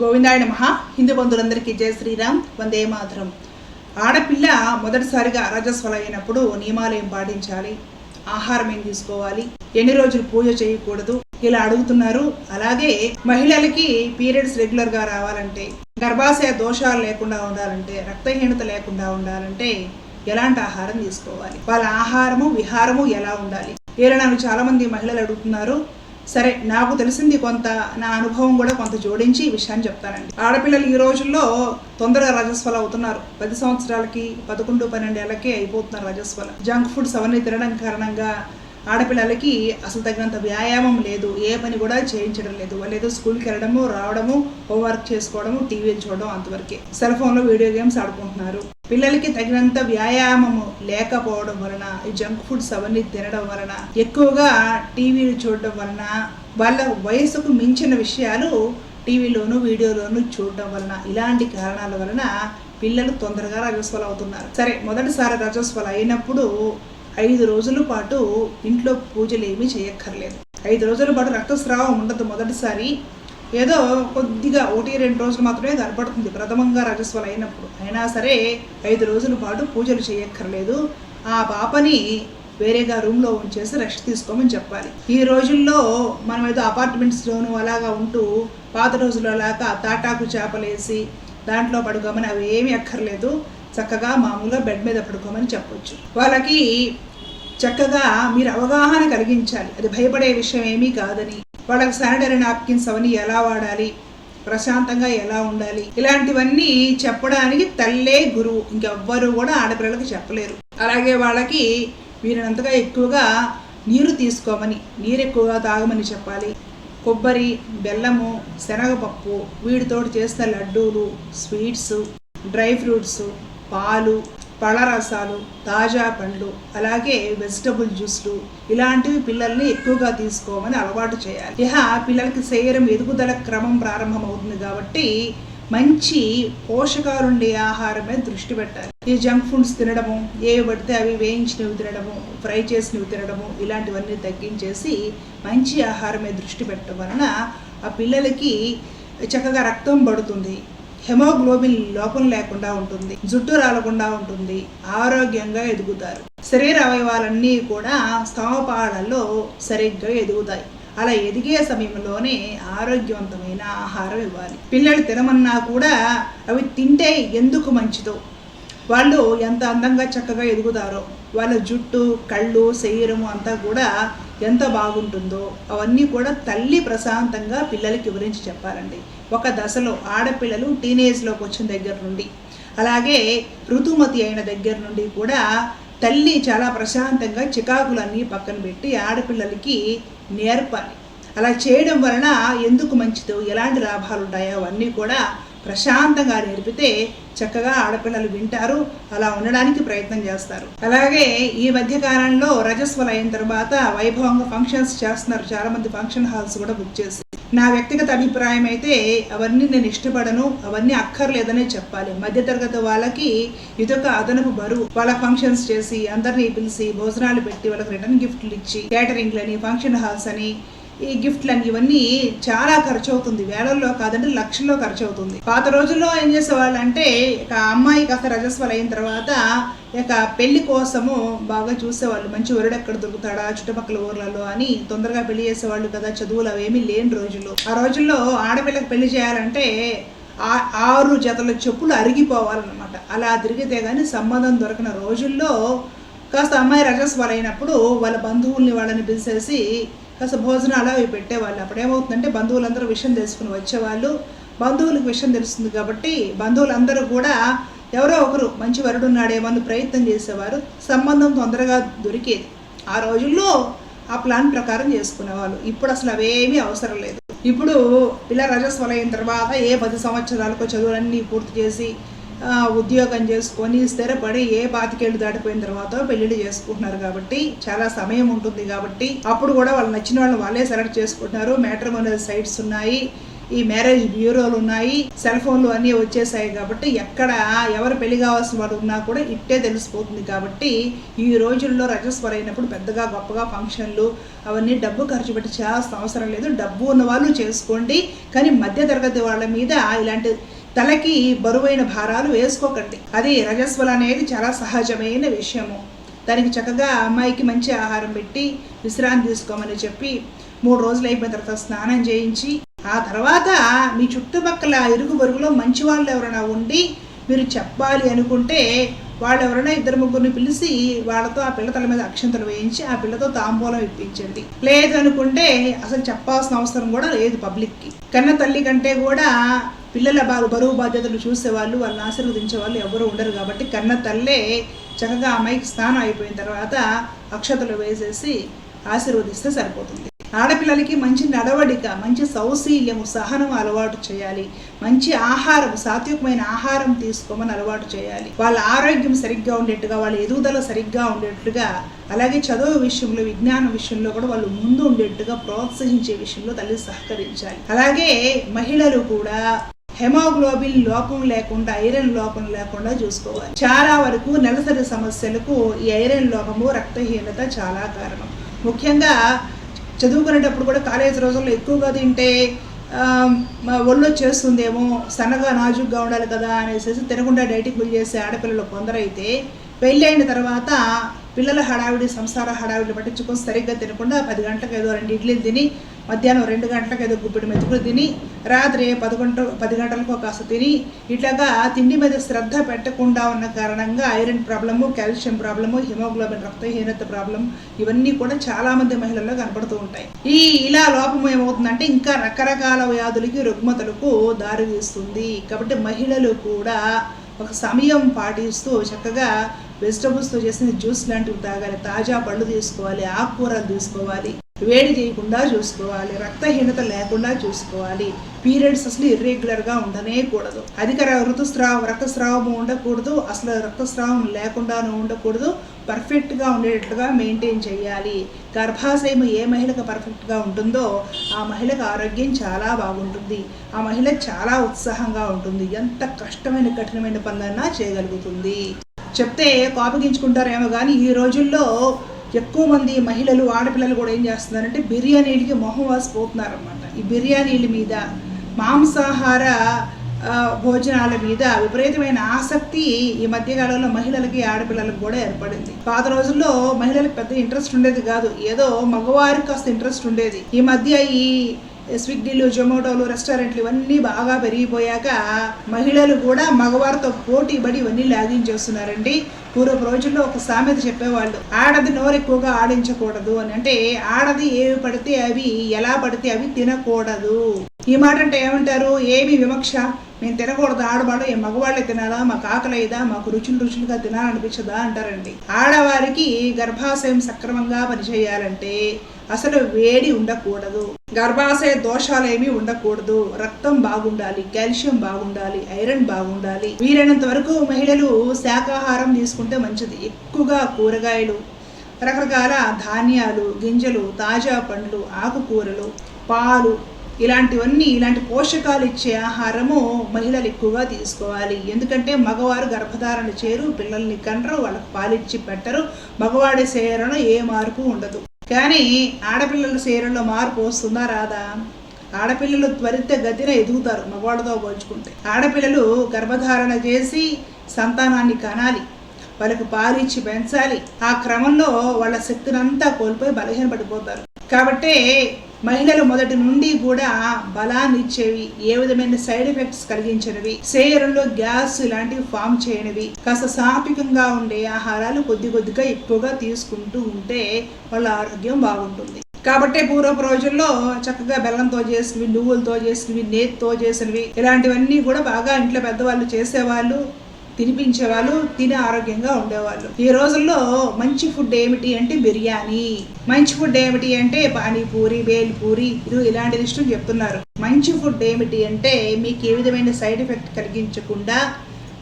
గోవిందాయ మహా హిందూ బంధువులందరికీ జయ శ్రీరామ్. వందే మాతరం. ఆడపిల్ల మొదటిసారిగా రజస్వలైనప్పుడు నియమాలు ఏం పాటించాలి. ఆహారం ఏం తీసుకోవాలి? ఎన్ని రోజులు పూజ చేయకూడదు? ఇలా అడుగుతున్నారు. అలాగే మహిళలకి పీరియడ్స్ రెగ్యులర్గా రావాలంటే గర్భాశయ దోషాలు లేకుండా ఉండాలంటే రక్తహీనత లేకుండా ఉండాలంటే ఎలాంటి ఆహారం తీసుకోవాలి? వాళ్ళ ఆహారము విహారము ఎలా ఉండాలి? ఇలా నన్ను చాలామంది మహిళలు అడుగుతున్నారు. సరే నాకు తెలిసింది కొంత నా అనుభవం కూడా కొంత జోడించి ఈ విషయాన్ని చెప్తానండి. ఆడపిల్లలు ఈ రోజుల్లో తొందరగా రజస్వల అవుతున్నారు. పది సంవత్సరాలకి పదకొండు పన్నెండేళ్ళకే అయిపోతున్నారు రజస్వల. జంక్ ఫుడ్స్ అవన్నీ తినడం కారణంగా ఆడపిల్లలకి అసలు తగినంత వ్యాయామం లేదు. ఏ పని కూడా చేయించడం లేదు. వాళ్ళు ఏదో స్కూల్కి వెళ్ళడము రావడము హోంవర్క్ చేసుకోవడము టీవీలు చూడడం అంతవరకే. సెల్ ఫోన్లో వీడియో గేమ్స్ ఆడుకుంటున్నారు. పిల్లలకి తగినంత వ్యాయామము లేకపోవడం వలన ఈ జంక్ ఫుడ్స్ అవన్నీ తినడం వలన ఎక్కువగా టీవీలు చూడడం వలన వాళ్ళ వయసుకు మించిన విషయాలు టీవీలోను వీడియోలోను చూడడం వలన ఇలాంటి కారణాల వలన పిల్లలు తొందరగా రజస్వలు అవుతున్నారు. సరే మొదటిసారి రజస్వలు అయినప్పుడు ఐదు రోజుల పాటు ఇంట్లో పూజలు ఏమీ చేయక్కర్లేదు. ఐదు రోజుల పాటు రక్తస్రావం ఉండదు మొదటిసారి. ఏదో కొద్దిగా ఒకటి రెండు రోజులు మాత్రమే కనపడుతుంది ప్రథమంగా రజస్వలు అయినప్పుడు. అయినా సరే ఐదు రోజుల పాటు పూజలు చేయక్కర్లేదు. ఆ పాపని వేరేగా రూమ్లో ఉంచేసి రెస్ట్ తీసుకోమని చెప్పాలి. ఈ రోజుల్లో మనం ఏదో అపార్ట్మెంట్స్లోనూ అలాగా ఉంటూ పాత రోజుల్లో అలాగా తాటాకు చేపలేసి దాంట్లో పడుకోమని అవి ఏమీ అక్కర్లేదు. చక్కగా మామూలుగా బెడ్ మీద పడుకోమని చెప్పొచ్చు. వాళ్ళకి చక్కగా మీరు అవగాహన కలిగించాలి. అది భయపడే విషయం ఏమీ కాదని. వాళ్ళకి శానిటరీ నాప్కిన్స్ అవన్నీ ఎలా వాడాలి? ప్రశాంతంగా ఎలా ఉండాలి? ఇలాంటివన్నీ చెప్పడానికి తల్లే గురువు. ఇంకెవ్వరు కూడా ఆడపిల్లలకు చెప్పలేరు. అలాగే వాళ్ళకి వీరినంతగా ఎక్కువగా నీరు తీసుకోమని నీరు ఎక్కువగా తాగమని చెప్పాలి. కొబ్బరి బెల్లము శనగపప్పు వీటితోటి చేసిన లడ్డూలు స్వీట్స్ డ్రై ఫ్రూట్స్ పాలు పళ్ళరసాలు తాజా పండ్లు అలాగే వెజిటబుల్ జ్యూస్లు ఇలాంటివి పిల్లల్ని ఎక్కువగా తీసుకోమని అలవాటు చేయాలి. ఇహ పిల్లలకి శరీరం ఎదుగుదల క్రమం ప్రారంభమవుతుంది కాబట్టి మంచి పోషకాలుండే ఆహారమే దృష్టి పెట్టాలి. ఈ జంక్ ఫుడ్స్ తినడము ఏవి పడితే అవి వేయించినవి తినడము ఫ్రై చేసినవి తినడము ఇలాంటివన్నీ తగ్గించేసి మంచి ఆహారమే దృష్టి పెట్టడం వలన ఆ పిల్లలకి చక్కగా రక్తం పడుతుంది. హెమోగ్లోబిన్ లోపం లేకుండా ఉంటుంది జుట్టు రాలకుండా ఉంటుంది ఆరోగ్యంగా ఎదుగుతారు. శరీర అవయవాలన్నీ కూడా స్తమపాలలో సరిగ్గా ఎదుగుతాయి. అలా ఎదిగే సమయంలోనే ఆరోగ్యవంతమైన ఆహారం ఇవ్వాలి. పిల్లలు తినమన్నా కూడా అవి తింటే ఎందుకు మంచిదో? వాళ్ళు ఎంత అందంగా చక్కగా ఎదుగుతారో వాళ్ళ జుట్టు కళ్ళు శరీరము అంతా కూడా ఎంత బాగుంటుందో అవన్నీ కూడా తల్లి ప్రశాంతంగా పిల్లలకి వివరించి చెప్పాలండి. ఒక దశలో ఆడపిల్లలు టీనేజ్లోకి వచ్చిన దగ్గర నుండి అలాగే ఋతుమతి అయిన దగ్గర నుండి కూడా తల్లి చాలా ప్రశాంతంగా చికాకులన్నీ పక్కన పెట్టి ఆడపిల్లలకి నేర్పాలి. అలా చేయడం వలన ఎందుకు మంచిదో ఎలాంటి లాభాలు ఉంటాయో అవన్నీ కూడా ప్రశాంతంగా నేర్పితే చక్కగా ఆడపిల్లలు వింటారు అలా ఉండడానికి ప్రయత్నం చేస్తారు. అలాగే ఈ మధ్య కాలంలో రజస్వల అయిన తర్వాత వైభవంగా ఫంక్షన్స్ చేస్తున్నారు. చాలా మంది ఫంక్షన్ హాల్స్ కూడా బుక్ చేసి. నా వ్యక్తిగత అభిప్రాయం అయితే అవన్నీ నేను ఇష్టపడను అవన్నీ అక్కర్లేదనే చెప్పాలి. మధ్యతరగతి వాళ్ళకి ఇదొక అదనపు బరువు. వాళ్ళ ఫంక్షన్స్ చేసి అందరినీ పిలిచి భోజనాలు పెట్టి వాళ్ళకి రిటర్న్ గిఫ్ట్లు ఇచ్చి క్యాటరింగ్లని ఫంక్షన్ హాల్స్ అని ఈ గిఫ్ట్లని ఇవన్నీ చాలా ఖర్చు అవుతుంది వేలల్లో కాదంటే లక్షల్లో ఖర్చు అవుతుంది పాత రోజుల్లో ఏం చేసేవాళ్ళు అంటే ఇక అమ్మాయి కాస్త రజస్వలు అయిన తర్వాత ఇక పెళ్ళి కోసము బాగా చూసేవాళ్ళు. మంచి వరుడు ఎక్కడ దొరుకుతాడా? చుట్టుపక్కల ఊర్లలో అని తొందరగా పెళ్ళి చేసేవాళ్ళు కదా. చదువులు అవేమీ లేని రోజుల్లో. ఆ రోజుల్లో ఆడపిల్లకి పెళ్ళి చేయాలంటే ఆ- ఆరు జతల చెప్పులు అరిగిపోవాలన్నమాట. అలా తిరిగితే కానీ సంబంధం దొరకని రోజుల్లో కాస్త అమ్మాయి రజస్వలు అయినప్పుడు వాళ్ళ బంధువుల్ని వాళ్ళని పిలిచేసి కాస్త భోజనాలు అవి పెట్టేవాళ్ళు. అప్పుడు ఏమవుతుందంటే బంధువులందరూ విషయం తెలుసుకుని వచ్చేవాళ్ళు. బంధువులకు విషయం తెలుస్తుంది కాబట్టి బంధువులందరూ కూడా ఎవరో ఒకరు మంచి వరుడు ఉన్నాడేమని ప్రయత్నం చేసేవారు. సంబంధం తొందరగా దొరికేది. ఆ రోజుల్లో ఆ ప్లాన్ ప్రకారం చేసుకునేవాళ్ళు. ఇప్పుడు అసలు అవేమీ అవసరం లేదు. ఇప్పుడు పిల్ల రజస్వలైన తర్వాత ఏ పది సంవత్సరాలకు చదువులన్నీ పూర్తి చేసి ఉద్యోగం చేసుకొని స్థిరపడి ఏ బాతికేళ్ళు దాటిపోయిన తర్వాత పెళ్ళిళ్ళు చేసుకుంటున్నారు కాబట్టి చాలా సమయం ఉంటుంది కాబట్టి అప్పుడు కూడా వాళ్ళు నచ్చిన వాళ్ళని వాళ్ళే సెలెక్ట్ చేసుకుంటున్నారు. మ్యాట్రిమోనియల్ సైట్స్ ఉన్నాయి ఈ మ్యారేజ్ బ్యూరోలు ఉన్నాయి సెల్ ఫోన్లు అన్నీ వచ్చేసాయి కాబట్టి ఎక్కడ ఎవరు పెళ్ళి కావాల్సిన వాడు ఉన్నా కూడా ఇట్టే తెలిసిపోతుంది కాబట్టి ఈ రోజుల్లో రజస్వర అయినప్పుడు పెద్దగా గొప్పగా ఫంక్షన్లు అవన్నీ డబ్బు ఖర్చు పెట్టి చేయాల్సిన అవసరం లేదు. డబ్బు ఉన్న వాళ్ళు చేసుకోండి. కానీ మధ్య తరగతి వాళ్ళ మీద ఇలాంటి తలకి బరువైన భారాలు వేసుకోకండి. అది రజస్వల అనేది చాలా సహజమైన విషయము. దానికి చక్కగా అమ్మాయికి మంచి ఆహారం పెట్టి విశ్రాంతి తీసుకోమని చెప్పి మూడు రోజులు అయిపోయిన తర్వాత స్నానం చేయించి ఆ తర్వాత మీ చుట్టుపక్కల ఇరుగు పొరుగులో మంచి వాళ్ళు ఎవరైనా ఉండి మీరు చెప్పాలి అనుకుంటే వాళ్ళు ఎవరైనా ఇద్దరు ముగ్గురిని పిలిచి వాళ్ళతో ఆ పిల్ల తల మీద అక్షంతలు వేయించి ఆ పిల్లతో తాంబూలం ఇప్పించండి. లేదు అనుకుంటే అసలు చెప్పాల్సిన అవసరం కూడా లేదు పబ్లిక్కి. కన్న తల్లి కంటే కూడా పిల్లల బా బరువు బాధ్యతలు చూసేవాళ్ళు వాళ్ళని ఆశీర్వదించే వాళ్ళు ఎవరూ ఉండరు కాబట్టి కన్న తల్లే చక్కగా అమ్మాయికి స్నానం అయిపోయిన తర్వాత అక్షతలు వేసేసి ఆశీర్వదిస్తే సరిపోతుంది. ఆడపిల్లలకి మంచి నడవడిక మంచి సౌశీల్యము సహనం అలవాటు చేయాలి. మంచి ఆహారం సాత్వికమైన ఆహారం తీసుకోమని అలవాటు చేయాలి. వాళ్ళ ఆరోగ్యం సరిగ్గా ఉండేట్టుగా వాళ్ళ ఎదుగుదల సరిగ్గా ఉండేట్టుగా అలాగే చదువు విషయంలో విజ్ఞాన విషయంలో కూడా వాళ్ళు ముందు ఉండేట్టుగా ప్రోత్సహించే విషయంలో తల్లి సహకరించాలి. అలాగే మహిళలు కూడా హెమోగ్లోబిన్ లోపం లేకుండా ఐరన్ లోపం లేకుండా చూసుకోవాలి. చాలా వరకు నెలసరి సమస్యలకు ఈ ఐరన్ లోపము రక్తహీనత చాలా కారణం. ముఖ్యంగా చదువుకునేటప్పుడు కూడా కాలేజ్ రోజుల్లో ఎక్కువగా తింటే ఒళ్ళు వచ్చేస్తుందేమో సన్నగా నాజుగ్గా ఉండాలి కదా అనేసి తినకుండా డైటింగ్ గురి చేసే ఆడపిల్లలు కొందరైతే పెళ్ళైన తర్వాత పిల్లల హడావిడి సంసార హడావిడి పట్టించుకొని సరిగ్గా తినకుండా పది గంటలకు ఏదో రెండు ఇడ్లీలు తిని మధ్యాహ్నం రెండు గంటలకు ఏదో గుప్పిడి మెతుకులు తిని రాత్రి పదకొండు పది గంటలకు కాస్త తిని ఇట్లాగా తిండి మీద శ్రద్ధ పెట్టకుండా ఉన్న కారణంగా iron problem calcium problem haemoglobin రక్తహీనత ప్రాబ్లం ఇవన్నీ కూడా చాలా మంది మహిళల్లో కనపడుతూ ఉంటాయి. ఈ ఇలా లోపం ఏమవుతుందంటే ఇంకా రకరకాల వ్యాధులకి రుగ్మతలకు దారితీస్తుంది కాబట్టి మహిళలు కూడా ఒక సమయం పాటిస్తూ చక్కగా వెజిటబుల్స్తో చేసిన జ్యూస్ లాంటివి తాగాలి. తాజా పళ్ళు తీసుకోవాలి ఆకుకూరలు తీసుకోవాలి. వేడి చేయకుండా చూసుకోవాలి రక్తహీనత లేకుండా చూసుకోవాలి. పీరియడ్స్ అసలు ఇర్రెగ్యులర్గా ఉండనే కూడదు. అధిక ఋతుస్రావం రక్తస్రావం ఉండకూడదు. అసలు రక్తస్రావం లేకుండానూ ఉండకూడదు. పర్ఫెక్ట్గా ఉండేటట్లుగా మెయింటైన్ చేయాలి. గర్భాశయం ఏ మహిళకు పర్ఫెక్ట్గా ఉంటుందో ఆ మహిళకు ఆరోగ్యం చాలా బాగుంటుంది. ఆ మహిళ చాలా ఉత్సాహంగా ఉంటుంది. ఎంత కష్టమైన కఠినమైన పనులన్నా చేయగలుగుతుంది. చెప్తే కోపగించుకుంటారేమో కానీ ఈ రోజుల్లో ఎక్కువ మంది మహిళలు ఆడపిల్లలు కూడా ఏం చేస్తున్నారంటే బిర్యానీలకి మొహం వాసిపోతున్నారనమాట ఈ బిర్యానీల మీద మాంసాహార భోజనాల మీద విపరీతమైన ఆసక్తి ఈ మధ్యకాలంలో మహిళలకి ఆడపిల్లలకు కూడా ఏర్పడింది. పాత రోజుల్లో మహిళలకు పెద్ద ఇంట్రెస్ట్ ఉండేది కాదు. ఏదో మగవారికి కాస్త ఇంట్రెస్ట్ ఉండేది. ఈ మధ్య ఈ స్విగ్గీలు జొమాటోలు రెస్టారెంట్లు ఇవన్నీ బాగా పెరిగిపోయాక మహిళలు కూడా మగవారితో పోటీ పడి ఇవన్నీ లాగించేస్తున్నారండి పూర్వపు రోజుల్లో ఒక సామెత చెప్పేవాళ్ళు ఆడది నోరు ఎక్కువగా ఆడించకూడదు అని. అంటే ఆడది ఏవి పడితే అవి ఎలా పడితే అవి తినకూడదు. ఈ మాట అంటే ఏమంటారు? ఏమి వివక్ష? మేము తినకూడదు ఆడవాళ్ళు ఏ మగవాళ్ళే తినాలా? మాకు ఆకలిదా మాకు రుచులు రుచులుగా తినాలనిపించదా? అంటారండి. ఆడవారికి గర్భాశయం సక్రమంగా పనిచేయాలంటే అసలు వేడి ఉండకూడదు. గర్భాశయ దోషాలు ఏమీ ఉండకూడదు. రక్తం బాగుండాలి కాల్షియం బాగుండాలి ఐరన్ బాగుండాలి. వీలైనంత వరకు మహిళలు శాకాహారం తీసుకుంటే మంచిది. ఎక్కువగా కూరగాయలు రకరకాల ధాన్యాలు గింజలు తాజా పండ్లు ఆకుకూరలు పాలు ఇలాంటివన్నీ ఇలాంటి పోషకాలు ఇచ్చే ఆహారము మహిళలు ఎక్కువగా తీసుకోవాలి. ఎందుకంటే మగవారు గర్భధారణ చేరు పిల్లల్ని కనరు వాళ్ళకి పాలిచ్చి పెట్టరు. మగవాడి శరీరంలో ఏ మార్పు ఉండదు. కానీ ఆడపిల్లల శరీరంలో మార్పు వస్తుందా రాదా? ఆడపిల్లలు త్వరిత గతిన ఎదుగుతారు మగవాడితో పోల్చుకుంటే. ఆడపిల్లలు గర్భధారణ చేసి సంతానాన్ని కనాలి వాళ్ళకు పాలిచ్చి పెంచాలి. ఆ క్రమంలో వాళ్ళ శక్తినంతా కోల్పోయి బలహీనపడిపోతారు. కాబట్టే మహిళలు మొదటి నుండి కూడా బలాన్ని ఇచ్చేవి ఏ విధమైన సైడ్ ఎఫెక్ట్స్ కలిగించినవి శరీరంలో గ్యాస్ ఇలాంటివి ఫామ్ చేయనివి కాస్త సాత్వికంగా ఉండే ఆహారాలు కొద్ది కొద్దిగా ఎక్కువగా తీసుకుంటూ ఉంటే వాళ్ళ ఆరోగ్యం బాగుంటుంది. కాబట్టి పూర్వపు రోజుల్లో చక్కగా బెల్లంతో చేసినవి నువ్వులతో చేసినవి నేతితో చేసినవి ఇలాంటివన్నీ కూడా బాగా ఇంట్లో పెద్దవాళ్ళు చేసేవాళ్ళు. తినిపించేవాళ్ళు తిని ఆరోగ్యంగా ఉండేవాళ్ళు. ఈ రోజుల్లో మంచి ఫుడ్ ఏమిటి అంటే బిర్యానీ. మంచి ఫుడ్ ఏమిటి అంటే పానీపూరి బేల్పూరి ఇది ఇలాంటి లిస్టులు చెప్తున్నారు. మంచి ఫుడ్ ఏమిటి అంటే మీకు ఏ విధమైన సైడ్ ఎఫెక్ట్ కలిగించకుండా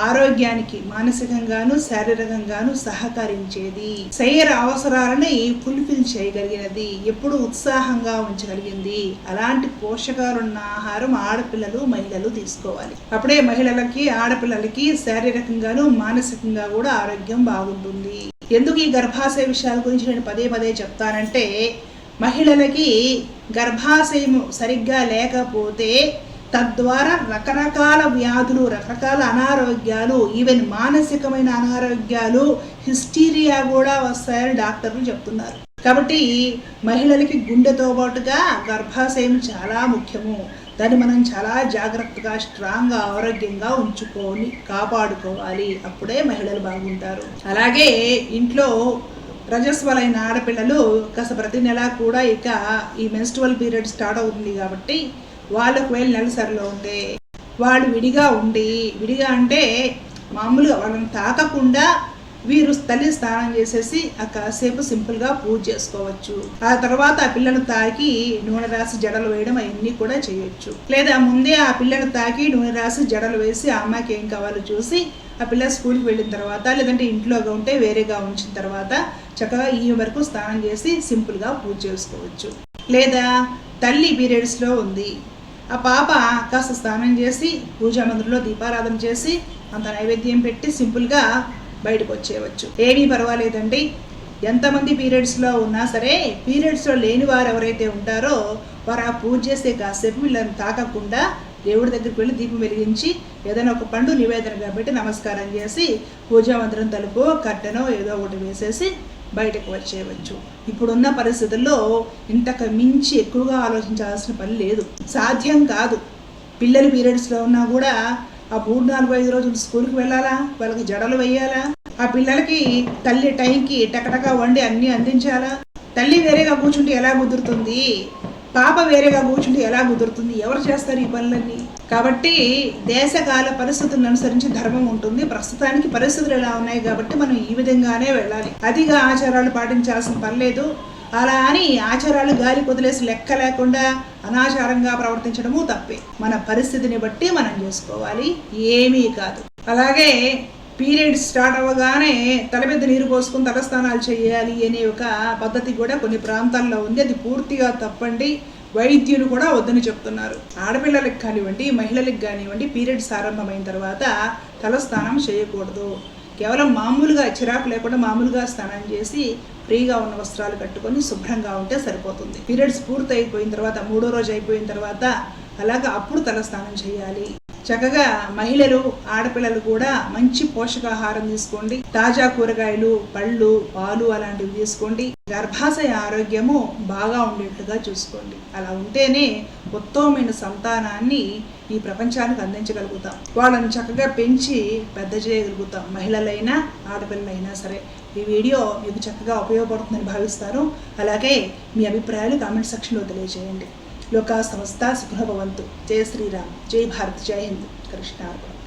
ఆరోగ్యానికి మానసికంగాను శారీరకంగాను సహకరించేది. శరీర అవసరాలని ఫుల్ఫిల్ చేయగలిగినది ఎప్పుడు ఉత్సాహంగా ఉంచగలిగింది అలాంటి పోషకాలున్న ఆహారం ఆడపిల్లలు మహిళలు తీసుకోవాలి. అప్పుడే మహిళలకి ఆడపిల్లలకి శారీరకంగాను మానసికంగా కూడా ఆరోగ్యం బాగుంటుంది. ఎందుకు ఈ గర్భాశయ విషయాల గురించి నేను పదే పదే చెప్తానంటే మహిళలకి గర్భాశయం సరిగ్గా లేకపోతే తద్వారా రకరకాల వ్యాధులు రకరకాల అనారోగ్యాలు ఈవెన్ మానసికమైన అనారోగ్యాలు హిస్టీరియా కూడా వస్తాయని డాక్టర్లు చెప్తున్నారు. కాబట్టి మహిళలకి గుండెతో పాటుగా గర్భాశయం చాలా ముఖ్యము. దాన్ని మనం చాలా జాగ్రత్తగా స్ట్రాంగ్గా ఆరోగ్యంగా ఉంచుకొని కాపాడుకోవాలి. అప్పుడే మహిళలు బాగుంటారు. అలాగే ఇంట్లో రజస్వలైన ఆడపిల్లలు కాస్త ప్రతి నెల కూడా ఇక ఈ మెన్స్ట్రువల్ పీరియడ్ స్టార్ట్ అవుతుంది కాబట్టి వాళ్ళకు ఒకవేళ నెలసరిలో ఉంటే వాళ్ళు విడిగా ఉండి విడిగా అంటే మామూలుగా వాళ్ళని తాకకుండా వీరు తల్లి స్నానం చేసేసి ఆ కాసేపు సింపుల్గా పూజ చేసుకోవచ్చు. ఆ తర్వాత ఆ పిల్లను తాకి నూనె రాసి జడలు వేయడం అవన్నీ కూడా చేయొచ్చు. లేదా ముందే ఆ పిల్లను తాకి నూనె రాసి జడలు వేసి ఆ అమ్మాయికి ఏం కావాలో చూసి ఆ పిల్ల స్కూల్కి వెళ్ళిన తర్వాత లేదంటే ఇంట్లోగా ఉంటే వేరేగా ఉంచిన తర్వాత చక్కగా ఈ వరకు స్నానం చేసి సింపుల్గా పూజ చేసుకోవచ్చు. లేదా తల్లి పీరియడ్స్లో ఉంది. ఆ పాప కాస్త స్నానం చేసి పూజా మందిరంలో దీపారాధన చేసి అంత నైవేద్యం పెట్టి సింపుల్గా బయటకు వచ్చేయవచ్చు ఏమీ పర్వాలేదండి. ఎంతమంది పీరియడ్స్లో ఉన్నా సరే పీరియడ్స్లో లేని వారు ఎవరైతే ఉంటారో వారు ఆ పూజ చేసే కాసేపు వీళ్ళని తాకకుండా దేవుడి దగ్గరికి వెళ్ళి దీపం వెలిగించి ఏదైనా ఒక పండు నివేదనగా పెట్టి నమస్కారం చేసి పూజా మందిరం తలుపు కట్టెనో ఏదో ఒకటి వేసేసి బయటకు వచ్చేయవచ్చు. ఇప్పుడున్న పరిస్థితుల్లో ఇంతకు మించి ఎక్కువగా ఆలోచించాల్సిన పని లేదు. సాధ్యం కాదు. పిల్లలు పీరియడ్స్లో ఉన్నా కూడా ఆ మూడు నాలుగు ఐదు రోజులు స్కూల్కి వెళ్ళాలా? వాళ్ళకి జడలు వేయాలా? ఆ పిల్లలకి తల్లి టైంకి టకటక వండి అన్నీ అందించాలా? తల్లి వేరేగా కూర్చుంటే ఎలా కుదురుతుంది? పాప వేరేగా కూర్చుంటే ఎలా కుదురుతుంది? ఎవరు చేస్తారు ఈ పనులన్నీ? కాబట్టి దేశకాల పరిస్థితులను అనుసరించి ధర్మం ఉంటుంది. ప్రస్తుతానికి పరిస్థితులు ఎలా ఉన్నాయి కాబట్టి మనం ఈ విధంగానే వెళ్ళాలి. అతిగా ఆచారాలు పాటించాల్సిన పర్లేదు అలా అని ఆచారాలు గాలి వదిలేసి లెక్క లేకుండా అనాచారంగా ప్రవర్తించడము తప్పే. మన పరిస్థితిని బట్టి మనం చేసుకోవాలి. ఏమీ కాదు. అలాగే పీరియడ్స్ స్టార్ట్ అవ్వగానే తల మీద నీరు పోసుకుని తలస్నానాలు చేయాలి అనే ఒక పద్ధతి కూడా కొన్ని ప్రాంతాల్లో ఉంది. అది పూర్తిగా తప్పండి. వైద్యులు కూడా వద్దని చెప్తున్నారు. ఆడపిల్లలకు కానివ్వండి మహిళలకు కానివ్వండి పీరియడ్స్ ఆరంభమైన తర్వాత తలస్నానం చేయకూడదు. కేవలం మామూలుగా చిరాకు లేకుండా మామూలుగా స్నానం చేసి ఫ్రీగా ఉన్న వస్త్రాలు కట్టుకొని శుభ్రంగా ఉంటే సరిపోతుంది. పీరియడ్స్ పూర్తి అయిపోయిన తర్వాత మూడో రోజు అయిపోయిన తర్వాత అలాగా అప్పుడు తలస్నానం చేయాలి. చక్కగా మహిళలు ఆడపిల్లలు కూడా మంచి పోషకాహారం తీసుకోండి. తాజా కూరగాయలు పళ్ళు పాలు అలాంటివి తీసుకోండి. గర్భాశయ ఆరోగ్యము బాగా ఉండేట్టుగా చూసుకోండి. అలా ఉంటేనే ఉత్తమమైన సంతానాన్ని ఈ ప్రపంచానికి అందించగలుగుతాం. వాళ్ళని చక్కగా పెంచి పెద్ద చేయగలుగుతాం. మహిళలైనా ఆడపిల్లలైనా సరే. ఈ వీడియో మీకు చక్కగా ఉపయోగపడుతుందని భావిస్తారు అలాగే మీ అభిప్రాయాలు కామెంట్ సెక్షన్లో తెలియజేయండి. లోకా సంస్థ సుఖభవంతు జయ శ్రీరామ్ జై భారత్ జై హింద్ కృష్ణార్పణ